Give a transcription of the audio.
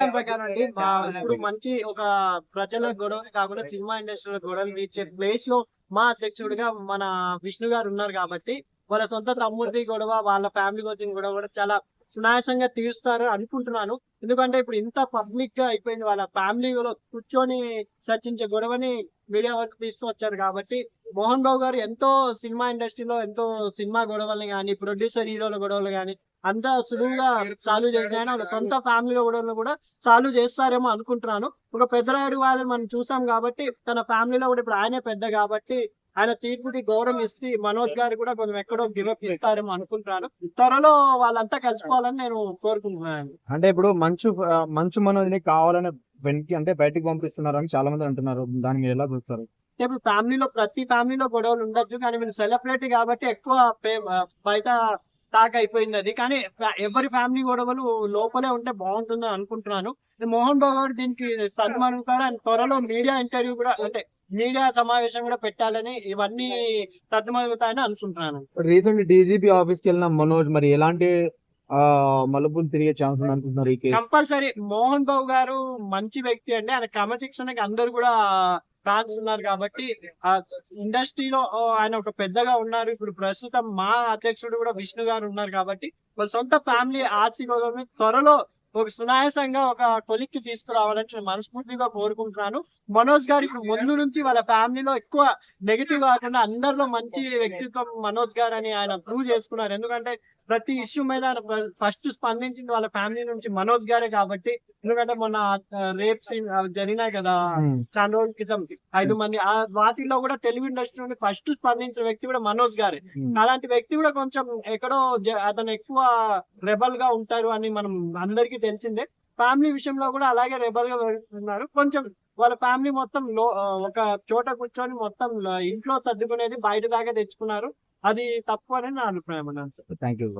మా ఇప్పుడు మంచి ఒక ప్రజల గొడవలు కాకుండా సినిమా ఇండస్ట్రీలో గొడవలు తీర్చే ప్లేస్లో మా అధ్యక్షుడిగా మన విష్ణు గారు ఉన్నారు కాబట్టి వాళ్ళ సొంత తమ్ముడిది గొడవ వాళ్ళ ఫ్యామిలీ వచ్చిన గొడవ కూడా చాలా సునాయాసంగా తీరుస్తారు అనుకుంటున్నాను. ఎందుకంటే ఇప్పుడు ఇంత పబ్లిక్గా అయిపోయింది. వాళ్ళ ఫ్యామిలీలో కూర్చొని చర్చించే గొడవని మీడియా వరకు తీసుకొచ్చారు కాబట్టి మోహన్ బాబు గారు ఎంతో సినిమా ఇండస్ట్రీలో ఎంతో సినిమా గొడవల్ని కానీ ప్రొడ్యూసర్ హీరోల గొడవలు కానీ అంతా సులువుగా సాల్వ్ చేసిన వాళ్ళ సొంత ఫ్యామిలీ గొడవలు కూడా సాల్వ్ చేస్తారేమో అనుకుంటున్నాను. ఒక పెద్దరాయుడు వాళ్ళని మనం చూసాం కాబట్టి తన ఫ్యామిలీలో కూడా ఇప్పుడు ఆయనే పెద్ద కాబట్టి ఆయన తీర్పుకి గౌరవం ఇస్తే మనోజ్ గారు కూడా కొంచెం ఎక్కడో గివప్ ఇస్తారేమో అనుకుంటున్నాను. త్వరలో వాళ్ళంతా కలిసిపోవాలని నేను కోరుకుంటున్నాను. అంటే ఇప్పుడు మంచు మంచు మనోజ్ని కావాలని వెనక్కి అంటే బయటికి పంపిస్తున్నారు అని చాలా మంది అంటున్నారు. దాన్ని మీరు ఎలా చూస్తారు? ఇప్పుడు ఫ్యామిలీలో ప్రతి ఫ్యామిలీలో గొడవలు ఉండొచ్చు కానీ మీరు సెలబ్రిటీ కాబట్టి ఎక్కువ బయట టాక్ అయిపోయింది అది. కానీ ఎవరి ఫ్యామిలీ గొడవలు లోపలే ఉంటే బాగుంటుందని అనుకుంటున్నాను. మోహన్ బాబు గారు దీనికి సన్మానిస్తారు అండ్ త్వరలో మీడియా ఇంటర్వ్యూ కూడా అంటే మీడియా సమావేశం కూడా పెట్టాలని ఇవన్నీ సద్మవుతాయని అనుకుంటున్నాను. రీసెంట్ డీజీపీ ఆఫీస్కి వెళ్ళిన మనోజ్ మరి ఎలాంటి మలుపులు తిరిగే ఛాన్స్ అనుకుంటున్నారు ఈ కంపల్సరీ మోహన్ బాబు గారు మంచి వ్యక్తి అండి. ఆయన క్రమశిక్షణకి అందరు కూడా ఫ్యాన్స్ ఉన్నారు కాబట్టి ఆ ఇండస్ట్రీలో ఆయన ఒక పెద్దగా ఉన్నారు. ఇప్పుడు ప్రస్తుతం మా అధ్యక్షుడు కూడా విష్ణు గారు ఉన్నారు కాబట్టి వాళ్ళ సొంత ఫ్యామిలీ ఆర్థిక త్వరలో ఒక సునాయాసంగా ఒక కొలిక్కి తీసుకురావాలని నేను మనస్ఫూర్తిగా కోరుకుంటున్నాను. మనోజ్ గారు ఇప్పుడు ముందు నుంచి వాళ్ళ ఫ్యామిలీలో ఎక్కువ నెగిటివ్ కాకుండా అందరిలో మంచి వ్యక్తిత్వం మనోజ్ గారు అని ఆయన ప్రూవ్ చేసుకున్నారు. ఎందుకంటే ప్రతి ఇష్యూ మీద ఫస్ట్ స్పందించింది వాళ్ళ ఫ్యామిలీ నుంచి మనోజ్ గారే కాబట్టి. ఎందుకంటే మొన్న రేప్ సీన్ జరిగినాయి కదా. చాలా రోజుల క్రితం ఐదు మంది. ఆ వాటిలో కూడా తెలుగు ఇండస్ట్రీ నుండి ఫస్ట్ స్పందించిన వ్యక్తి కూడా మనోజ్ గారే. అలాంటి వ్యక్తి కూడా కొంచెం ఎక్కడో అతను ఎక్కువ రెబల్గా ఉంటారు అని మనం అందరికీ తెలిసిందే. ఫ్యామిలీ విషయంలో కూడా అలాగే రెబల్గా ఉన్నారు. కొంచెం వాళ్ళ ఫ్యామిలీ మొత్తం లో ఒక చోట కూర్చొని మొత్తం ఇంట్లో సర్దుకునేది బయట దాకా తెచ్చుకున్నారు. అది తప్పు అని నా అభిప్రాయం అన్నట్టు థ్యాంక్ యూ